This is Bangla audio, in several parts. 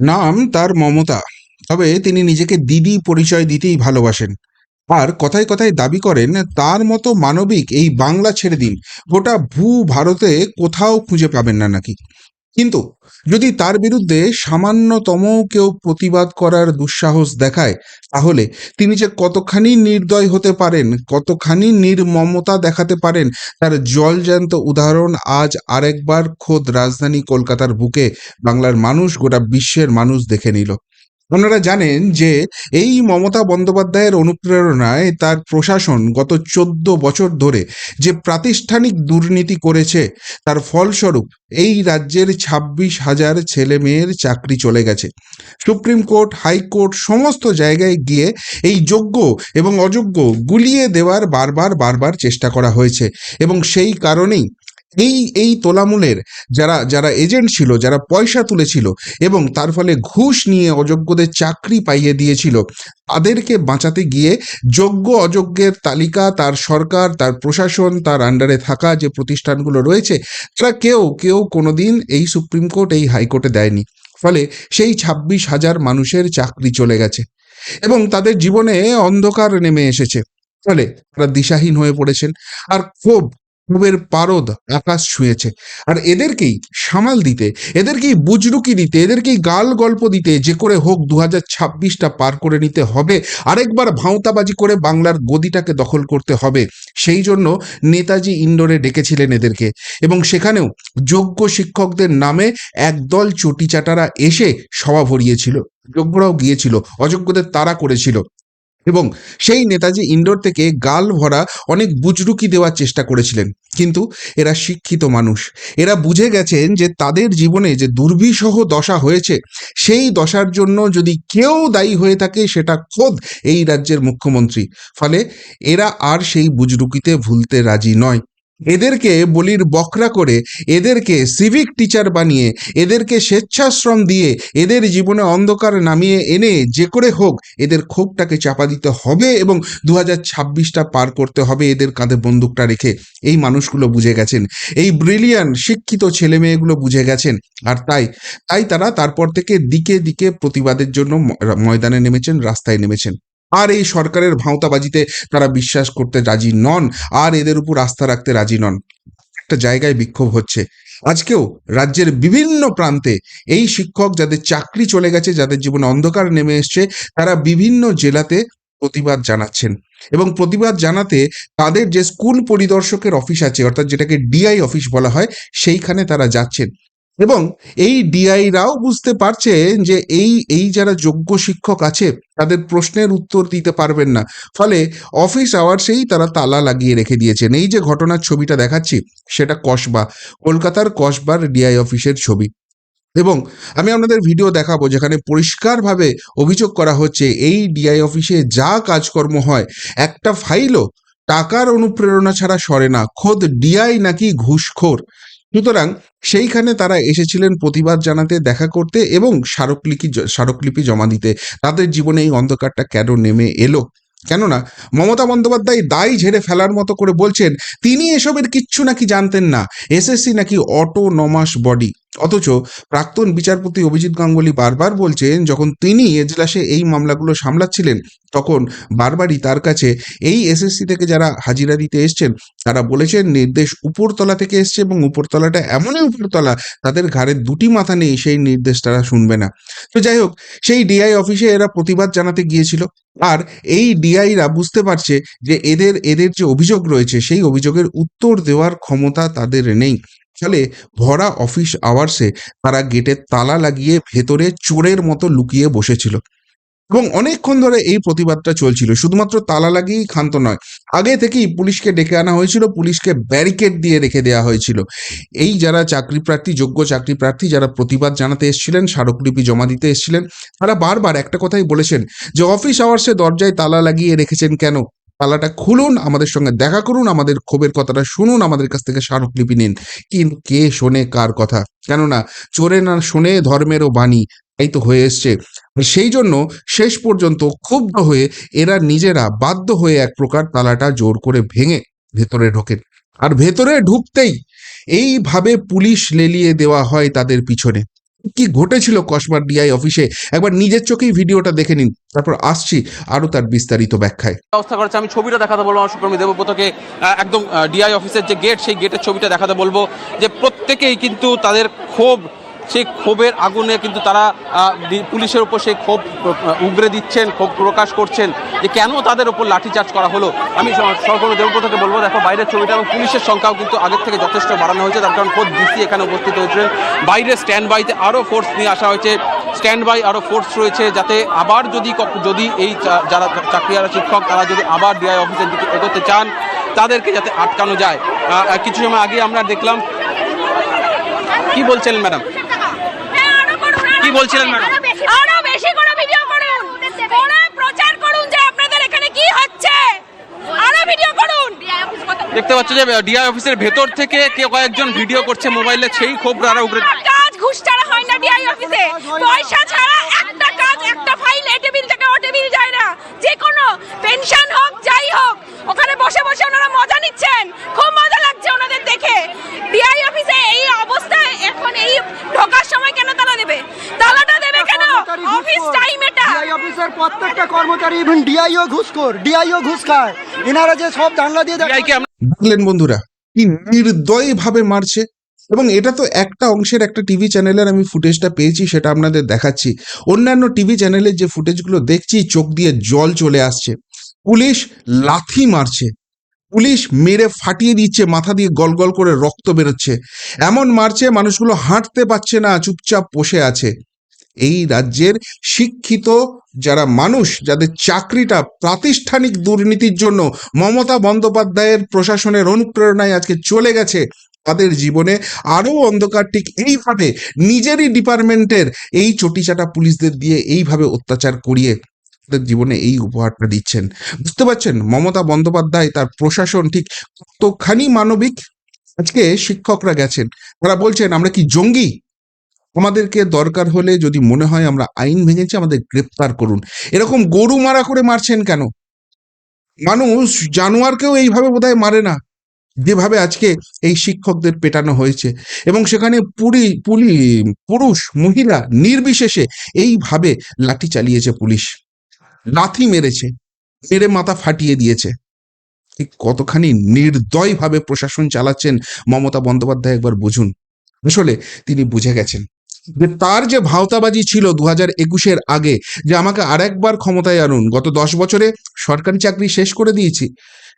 নাম তার মমতা। তবে তিনি নিজেকে দিদি পরিচয় দিতেই ভালোবাসেন। আর কথায় কথায় দাবি করেন, তার মতো মানবিক এই বাংলা ছেড়ে দিন। গোটা ভূ ভারতে কোথাও খুঁজে পাবেন না নাকি? কিন্তু যদি তার বিরুদ্ধে সামান্যতম কেউ প্রতিবাদ করার দুঃসাহস দেখায়, তাহলে তিনি যে কতখানি নির্দয় হতে পারেন, কতখানি নির্মমতা দেখাতে পারেন, তার জলজ্যান্ত উদাহরণ আজ আরেকবার খোদ রাজধানী কলকাতার বুকে বাংলার মানুষ গোটা বিশ্বের মানুষ দেখে নিল। আপনারা জানেন যে এই মমতা বন্দ্যোপাধ্যায়ের অনুপ্রেরণায় তার প্রশাসন গত চোদ্দ বছর ধরে যে প্রাতিষ্ঠানিক দুর্নীতি করেছে, তার ফলস্বরূপ এই রাজ্যের ছাব্বিশ হাজার ছেলে মেয়ের চাকরি চলে গেছে। সুপ্রিম কোর্ট হাইকোর্ট সমস্ত জায়গায় গিয়ে এই যোগ্য এবং অযোগ্য গুলিয়ে দেওয়ার বারবার বারবার চেষ্টা করা হয়েছে এবং সেই কারণেই এই এই তোলামূলের যারা যারা এজেন্ট ছিল, যারা পয়সা তুলেছিল এবং তার ফলে ঘুষ নিয়ে অযোগ্যদের চাকরি পাইয়ে দিয়েছিল, তাদেরকে বাঁচাতে গিয়ে যোগ্য অযোগ্যের তালিকা তার সরকার, তার প্রশাসন, তার আন্ডারে থাকা যে প্রতিষ্ঠানগুলো রয়েছে, তারা কেউ কেউ কোনোদিন এই সুপ্রিম কোর্ট, এই হাইকোর্টে দেয়নি। ফলে সেই ছাব্বিশ হাজার মানুষের চাকরি চলে গেছে এবং তাদের জীবনে অন্ধকার নেমে এসেছে। ফলে তারা দিশাহীন হয়ে পড়েছেন। আর ক্ষোভ ক্ষোভের পারদ আকাশ ছুঁয়েছে। আর এদেরকেই সামাল দিতে, এদেরকেই বুজরুকি দিতে, এদেরকেই গাল গল্প দিতে যে করে হোক দু হাজার ছাব্বিশটা পার করে নিতে হবে, আরেকবার ভাঁওতাবাজি করে বাংলার গদিটাকে দখল করতে হবে। সেই জন্য নেতাজি ইন্ডোরে ডেকেছিলেন এদেরকে। এবং সেখানেও যোগ্য শিক্ষকদের নামে একদল চটিচাটারা এসে সভা ভরিয়েছিল। যোগ্যরাও গিয়েছিল, অযোগ্যদের তারা করেছিল। এবং সেই নেতাজি ইন্ডোর থেকে গাল ভরা অনেক বুজরুকি দেওয়ার চেষ্টা করেছিলেন। কিন্তু এরা শিক্ষিত মানুষ। এরা বুঝে গেছেন যে তাদের জীবনে যে দুর্বিষহ দশা হয়েছে, সেই দশার জন্য যদি কেউ দায়ী হয়ে থাকে, সেটা খোদ এই রাজ্যের মুখ্যমন্ত্রী। ফলে এরা আর সেই বুজরুকিতে ভুলতে রাজি নয়। এদেরকে বলির বকরা করে, এদেরকে সিভিক টিচার বানিয়ে, এদেরকে স্বেচ্ছাশ্রম দিয়ে, এদের জীবনে অন্ধকার নামিয়ে এনে যে করে হোক, এদের ক্ষোভটাকে চাপা দিতে হবে এবং দু হাজার ছাব্বিশটা পার করতে হবে এদের কাঁধে বন্দুকটা রেখে। এই মানুষগুলো বুঝে গেছেন। এই ব্রিলিয়ান শিক্ষিত ছেলে মেয়েগুলো বুঝে গেছেন। আর তাই তাই তারা তারপর থেকে দিকে দিকে প্রতিবাদের জন্য ময়দানে নেমেছেন, রাস্তায় নেমেছেন। আর এই সরকারের ভাঁওতাবাজিতে তারা বিশ্বাস করতে রাজি নন, আর এদের উপর আস্থা রাখতে রাজি নন। একটা জায়গায় বিক্ষোভ হচ্ছে। আজকেও রাজ্যের বিভিন্ন প্রান্তে এই শিক্ষক যাদের চাকরি চলে গেছে, যাদের জীবনে অন্ধকার নেমে এসছে, তারা বিভিন্ন জেলাতে প্রতিবাদ জানাচ্ছেন। এবং প্রতিবাদ জানাতে তাদের যে স্কুল পরিদর্শকের অফিস আছে, অর্থাৎ যেটাকে ডিআই অফিস বলা হয়, সেইখানে তারা যাচ্ছেন। এবং এই ডিআইরাও বুঝতে পারছেন যে এই এই যারা যোগ্য শিক্ষক আছে, তাদের প্রশ্নের উত্তর দিতে পারবেন না। ফলে অফিস আওয়ার্সেই তারা তালা লাগিয়ে রেখে দিয়েছেন। এই যে ঘটনার ছবিটা দেখাচ্ছি, সেটা কসবা, কলকাতার কসবার ডিআই অফিসের ছবি। এবং আমি আপনাদের ভিডিও দেখাবো যেখানে পরিষ্কারভাবে অভিযোগ করা হচ্ছে, এই ডিআই অফিসে যা কাজকর্ম হয়, একটা ফাইলও টাকার অনুপ্রেরণা ছাড়া সরে না। খোদ ডিআই নাকি ঘুষখোর। সুতরাং সেইখানে তারা এসেছিলেন প্রতিবাদ জানাতে, দেখা করতে এবং স্মারকলিপি স্মারকলিপি জমা দিতে। তাদের জীবনে এই অন্ধকারটা কেন নেমে এলো? কেননা মমতা বন্দ্যোপাধ্যায় দায় ঝেড়ে ফেলার মতো করে বলছেন, তিনি এসবের কিচ্ছু নাকি জানতেন না। এসএসসি নাকি অটোনমাস বডি। অথচ প্রাক্তন বিচারপতি অভিজিৎ গাঙ্গুলি বারবার বলছেন, যখন তিনি এজলাসে এই মামলাগুলো সামলাচ্ছিলেন, তখন বারবারই তার কাছে এই এসএসসি থেকে যারা হাজিরা দিতে এসছেন, তারা বলেছেন নির্দেশ উপরতলা থেকে এসছে এবং উপরতলাটা এমনই উপরতলা, তাদের ঘাড়ের দুটি মাথা নেই, সেই নির্দেশ তারা শুনবে না। তো যাই হোক, সেই ডিআই অফিসে এরা প্রতিবাদ জানাতে গিয়েছিল, আর এই ডিআইরা বুঝতে পারছে যে এদের এদের যে অভিযোগ রয়েছে, সেই অভিযোগের উত্তর দেওয়ার ক্ষমতা তাদের নেই। ফলে ভরা অফিস আওয়ার্সে তারা গেটের তালা লাগিয়ে ভেতরে চোরের মতো লুকিয়ে বসেছিল। এবং অনেকক্ষণ ধরে এই প্রতিবাদটা চলছিল। শুধুমাত্র তালা লাগিয়েই ক্ষান্ত নয়, আগে থেকেই পুলিশকে ডেকে আনা হয়েছিল, পুলিশকে ব্যারিকেড দিয়ে রেখে দেওয়া হয়েছিল। এই যারা চাকরি প্রার্থী, যোগ্য চাকরি প্রার্থী, যারা প্রতিবাদ জানাতে এসেছিলেন, স্মারকলিপি জমা দিতে এসেছিলেন, তারা বারবার একটা কথাই বলেছেন যে অফিস আওয়ার্সে দরজায় তালা লাগিয়ে রেখেছেন কেন? তালাটা খুলুন, আমাদের সঙ্গে দেখা করুন, আমাদের ক্ষোভের কথাটা শুনুন, আমাদের কাছ থেকে স্মারকলিপি নিন। কিন্তু কে শোনে কার কথা? কেননা চোরে না শোনে ধর্মেরও বাণী, তাই তো হয়ে এসছে। সেই জন্য শেষ পর্যন্ত ক্ষুব্ধ হয়ে এরা নিজেরা বাধ্য হয়ে এক প্রকার তালাটা জোর করে ভেঙে ভেতরে ঢোকেন। আর ভেতরে ঢুকতেই এইভাবে পুলিশ লেলিয়ে দেওয়া হয় তাদের পিছনে। কি ঘটেছিল কসমার ডিআই অফিসে? একবার নিজের চোখেই ভিডিওটা দেখে নিন। তারপর আসছি আরও তার বিস্তারিত ব্যাখ্যায়। ব্যবস্থা করেছে, আমি ছবিটা দেখাতে বলব আমার সুকর্মী দেবব্রতকে। একদম ডিআই অফিসের যে গেট সেই গেটের ছবিটা দেখাতে বলব যে প্রত্যেকেই কিন্তু তাদের ক্ষোভ সেই ক্ষোভের আগুনে কিন্তু তারা পুলিশের উপর সেই ক্ষোভ উগরে দিচ্ছেন, ক্ষোভ প্রকাশ করছেন যে কেন তাদের উপর লাঠিচার্জ করা হলো। আমি স- সহকর্মী দেবব্রতকে বলব, দেখো, বাইরের ছবিটা এবং পুলিশের সংখ্যাও কিন্তু আগের থেকে যথেষ্ট বাড়ানো হয়েছে, তার কারণ খোদ ডিসি এখানে উপস্থিত হয়েছিলেন। বাইরে স্ট্যান্ড বাইতে আরও ফোর্স নিয়ে আসা হয়েছে স্ট্যান্ড বাই আরও ফোর্স রয়েছে, যাতে আবার যদি যদি এই যারা চাকরিয়ারা শিক্ষক, তারা যদি আবার ডিআই অফিসের দিকে এগোতে চান, তাদেরকে যাতে আটকানো যায়। কিছু সময় আগে আমরা দেখলাম, কি বলছিলেন ম্যাডাম হ্যাঁ, আরও করুন, আরও কি বলছিলেন ম্যাডাম? আরও বেশি- করে ভিডিও করুন। করে প্রচার করুন যে আপনাদের এখানে কি হচ্ছে। আরও ভিডিও করুন। দেখতে পাচ্ছ যে ডিআই অফিসের ভেতর থেকে কেউ কয়েকজন ভিডিও করছে মোবাইলে সেই ক্ষোভ তারা উগরে কাজ ঘুষ ছাড়া হয় না ডিআই অফিসে পয়সা ছাড়া একটা কাজ একটা ফাইল এ টেবিল থেকে ও টেবিল যায় না। যে কোনো পেনশন হোক যাই হোক ওখানে বসে বসে ওনারা মজা নিচ্ছেন খুব মজা লাগছে ওনাদের দেখে ডিআই অফিসে এই অবস্থায় এখন এই ঢোকার সময় কেন তালা দেবে তালাটা দেবে কেন অফিস টাইম এটা ডিআই অফিসের প্রত্যেকটা কর্মচারী ইভেন ডিআইও ঘুষখোর ডিআইও ঘুষ খায় এনারা যে সব জানলা দিয়ে দেখলেন বন্ধুরা কি নির্দয় ভাবে মারছে। এবং এটা তো একটা অংশের একটা টিভি চ্যানেলের আমি ফুটেজটা পেয়েছি সেটা আপনাদের দেখাচ্ছি। অন্যান্য টিভি চ্যানেলের যে ফুটেজগুলো দেখছি চোখ দিয়ে জল চলে আসছে। পুলিশ লাথি মারছে। পুলিশ মেরে ফাটিয়ে দিচ্ছে মাথা দিয়ে গল গল করে রক্ত বেরোচ্ছে। এমন মারছে মানুষগুলো হাঁটতে পারছে না চুপচাপ বসে আছে। এই রাজ্যের শিক্ষিত যারা মানুষ, যাদের চাকরিটা প্রাতিষ্ঠানিক দুর্নীতির জন্য মমতা বন্দ্যোপাধ্যায়ের প্রশাসনের অনুপ্রেরণায় আজকে চলে গেছে, তাদের জীবনে আরও অন্ধকার ঠিক এইভাবে নিজেরই ডিপার্টমেন্টের এই চটিচাটা পুলিশদের দিয়ে এইভাবে অত্যাচার করিয়ে তাদের জীবনে এই উপহারটা দিচ্ছেন। বুঝতে পারছেন? মমতা বন্দ্যোপাধ্যায় তার প্রশাসন ঠিক কতখানি মানবিক? আজকে শিক্ষকরা গেছেন, তারা বলছেন, আমরা কি জঙ্গি? আমাদেরকে দরকার হলে যদি মনে হয় আমরা আইন ভেঙেছি, আমাদের গ্রেপ্তার করুন। এরকম গরু মারা করে মারছেন কেন? মানুষ জানোয়ারকেও এইভাবে বোধহয় মারে না, যেভাবে আজকে এই শিক্ষকদের পেটানো হয়েছে। এবং সেখানে পুরি, পুলি, পুরুষ, মহিলা নির্বিশেষে এইভাবে লাঠি চালিয়েছে পুলিশ। লাথি মেরেছে, মেরে মাথা ফাটিয়ে দিয়েছে। কতখানি নির্দয়ভাবে প্রশাসন চালাচ্ছেন মমতা বন্দ্যোপাধ্যায় একবার বুঝুন। আসলে তিনি বুঝে গেছেন। যে তার যে ভাওতাবাজি ছিল দু হাজার একুশের আগে, যে আমাকে আরেকবার ক্ষমতায় আনুন, গত দশ বছরে সরকারি চাকরি শেষ করে দিয়েছি,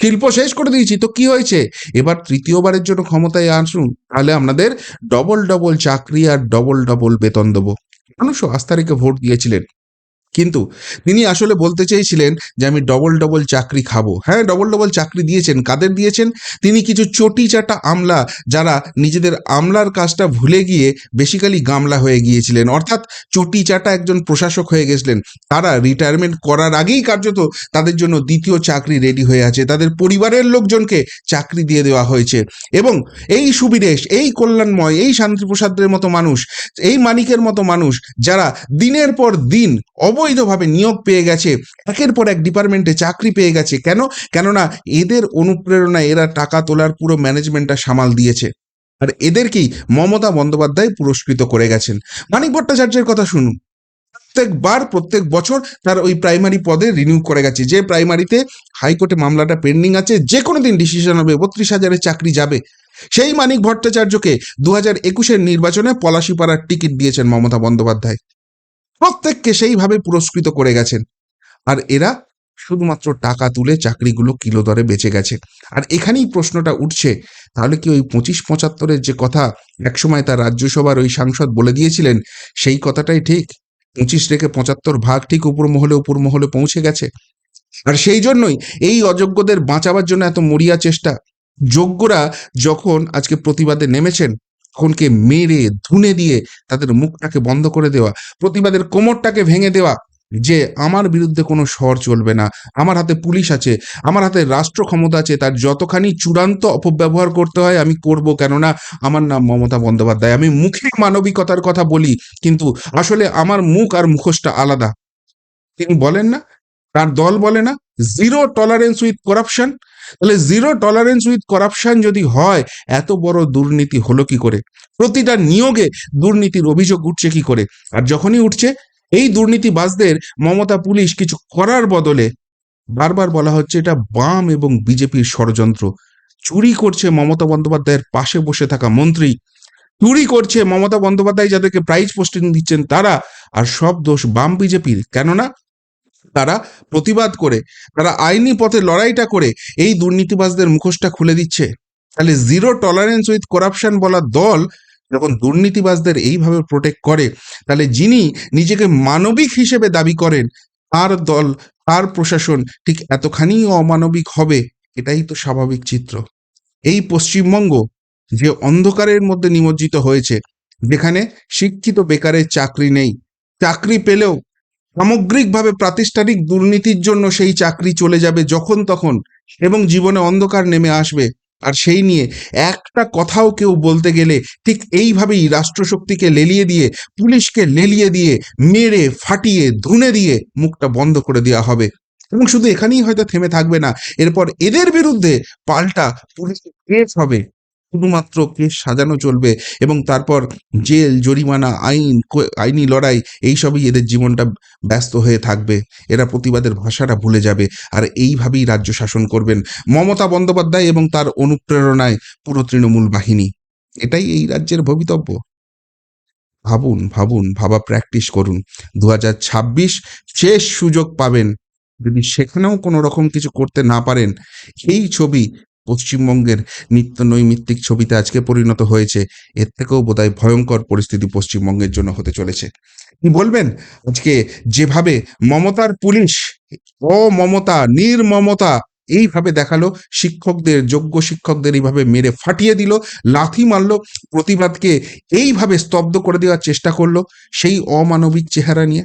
শিল্প শেষ করে দিয়েছি, তো কি হয়েছে? এবার তৃতীয়বারের জন্য ক্ষমতায় আসুন, তাহলে আপনাদের ডবল ডবল চাকরি আর ডবল ডবল বেতন দেবো। মানুষও আস্থা রেখে ভোট দিয়েছিলেন। কিন্তু তিনি আসলে বলতে চেয়েছিলেন যে আমি ডবল ডবল চাকরি খাব। হ্যাঁ ডবল ডবল চাকরি দিয়েছেন। কাদের দিয়েছেন? তিনি কিছু চটি চাটা আমলা যারা নিজেদের আমলার কাজটা ভুলে গিয়ে বেসিক্যালি গামলা হয়ে গিয়েছিলেন। অর্থাৎ চটি চাটা একজন প্রশাসক হয়ে গেছিলেন। তারা রিটায়ারমেন্ট করার আগেই কার্যত তাদের জন্য দ্বিতীয় চাকরি রেডি হয়ে আছে। তাদের পরিবারের লোকজনকে চাকরি দিয়ে দেওয়া হয়েছে। এবং এই সুবিরেশ, এই কল্যাণময়, এই শান্তিপ্রসাদের মতো মানুষ, এই মানিকের মতো মানুষ, যারা দিনের পর দিন অবৈধভাবে নিয়োগ পেয়ে গেছে। একের পর এক ডিপার্টমেন্টে চাকরি পেয়ে গেছে। কেন? কেননা এদের অনুপ্রেরণায় এরা টাকা তোলার পুরো ম্যানেজমেন্টটা সামাল দিয়েছে। আর এদেরকেই মমতা বন্দ্যোপাধ্যায় পুরস্কৃত করে গেছেন। মানিক ভট্টাচার্যের কথা শুনুন। প্রত্যেকবার, প্রত্যেক বছর তার ওই প্রাইমারি পদে রিনিউ করে গেছে। যে প্রাইমারিতে হাইকোর্টে মামলাটা পেন্ডিং আছে যে কোনো দিন ডিসিশন হবে, বত্রিশ হাজারের চাকরি যাবে। সেই মানিক ভট্টাচার্যকে দু হাজার একুশের নির্বাচনে পলাশিপাড়ার টিকিট দিয়েছেন মমতা বন্দ্যোপাধ্যায়। প্রত্যেককে সেইভাবে পুরস্কৃত করে গেছেন। আর এরা শুধুমাত্র টাকা তুলে চাকরিগুলো কিলো দরে বেঁচে গেছে। আর এখানেই প্রশ্নটা উঠছে, তাহলে কি ওই পঁচিশ পঁচাত্তরের যে কথা একসময় তার রাজ্যসভার ওই সাংসদ বলে দিয়েছিলেন, সেই কথাটাই ঠিক? পঁচিশ রেখে পঁচাত্তর ভাগ ঠিক উপর মহলে উপর মহলে পৌঁছে গেছে। আর সেই জন্যই এই অযোগ্যদের বাঁচাবার জন্য এত মরিয়া চেষ্টা। যোগ্যরা যখন আজকে প্রতিবাদে নেমেছেন তখনকে মেরে, ধুনে দিয়ে তাদের মুখটাকে বন্ধ করে দেওয়া, প্রতিবাদের কোমরটাকে ভেঙে দেওয়া, যে আমার বিরুদ্ধে কোনো স্বর চলবে না, আমার হাতে পুলিশ আছে, আমার হাতে রাষ্ট্র ক্ষমতা আছে, তার যতখানি চূড়ান্ত অপব্যবহার করতে হয় আমি করব, কেননা আমার নাম মমতা বন্দ্যোপাধ্যায়। আমি মুখে মানবিকতার কথা বলি, কিন্তু আসলে আমার মুখ আর মুখোশটা আলাদা। তিনি বলেন না, তার দল বলে না জিরো টলারেন্স উইথ করাপশন তাহলে জিরো টলারেন্স উইথ করাপশন যদি হয়, এত বড় দুর্নীতি হলো কি করে? প্রতিটা নিয়োগে দুর্নীতির অভিযোগ উঠছে কি করে? আর যখনই উঠছে, এই দুর্নীতিবাজদের মমতা পুলিশ কিছু করার বদলে বারবার বলা হচ্ছে এটা বাম এবং বিজেপির ষড়যন্ত্র। চুরি করছে মমতা বন্দ্যোপাধ্যায়ের পাশে বসে থাকা মন্ত্রী। চুরি করছে মমতা বন্দ্যোপাধ্যায় যাদেরকে প্রাইজ পোস্টিং দিচ্ছেন তারা। আর সব দোষ বাম বিজেপির। কেননা তারা প্রতিবাদ করে, তারা আইনি পথে লড়াইটা করে, এই দুর্নীতিবাজদের মুখোশটা খুলে দিচ্ছে। তাহলে জিরো টলারেন্স উইথ করাপশন বলা দল যখন দুর্নীতিবাজদের এইভাবে প্রোটেক্ট করে, তাহলে যিনি নিজেকে মানবিক হিসেবে দাবি করেন, তার দল, তার প্রশাসন ঠিক এতখানি অমানবিক হবে, এটাই তো স্বাভাবিক চিত্র। এই পশ্চিমবঙ্গ যে অন্ধকারের মধ্যে নিমজ্জিত হয়েছে, যেখানে শিক্ষিত বেকারের চাকরি নেই, চাকরি পেলেও সামগ্রিকভাবে প্রাতিষ্ঠানিক দুর্নীতির জন্য সেই চাকরি চলে যাবে যখন তখন এবং জীবনে অন্ধকার নেমে আসবে। আর সেই নিয়ে একটা কথাও কেউ বলতে গেলে ঠিক এইভাবেই রাষ্ট্রশক্তিকে লেলিয়ে দিয়ে, পুলিশকে লেলিয়ে দিয়ে, মেরে, ফাটিয়ে, ধুনে দিয়ে মুখটা বন্ধ করে দেওয়া হবে। এবং শুধু এখানেই হয়তো থেমে থাকবে না, এরপর এদের বিরুদ্ধে পাল্টা পুলিশের কেস হবে। শুধুমাত্র কেস সাজানো চলবে এবং তারপর জেল, জরিমানা, আইন আইনি লড়াই, এইসবই এদের জীবনটা ব্যস্ত হয়ে থাকবে। এরা প্রতিবাদের ভাষাটা ভুলে যাবে। আর এইভাবেই রাজ্য শাসন করবেন মমতা বন্দ্যোপাধ্যায় এবং তার অনুপ্রেরণায় পুরো তৃণমূল বাহিনী। এটাই এই রাজ্যের ভবিতব্য। ভাবুন ভাবুন, ভাবা প্র্যাকটিস করুন। দু শেষ সুযোগ পাবেন। যদি সেখানেও কোনো রকম কিছু করতে না পারেন এই ছবি পশ্চিমবঙ্গের নিত্য নৈমিত্তিক ছবিতে আজকে পরিণত হয়েছে। এর থেকেও বোধহয় ভয়ঙ্কর পরিস্থিতি পশ্চিমবঙ্গের জন্য হতে চলেছে। কি বলবেন? আজকে যেভাবে মমতার পুলিশ, অমমতা, নির্মমতা এইভাবে দেখাল, শিক্ষকদের, যোগ্য শিক্ষকদের এইভাবে মেরে ফাটিয়ে দিল, লাথি মারলো, প্রতিবাদকে এইভাবে স্তব্ধ করে দেওয়ার চেষ্টা করল, সেই অমানবিক চেহারা নিয়ে।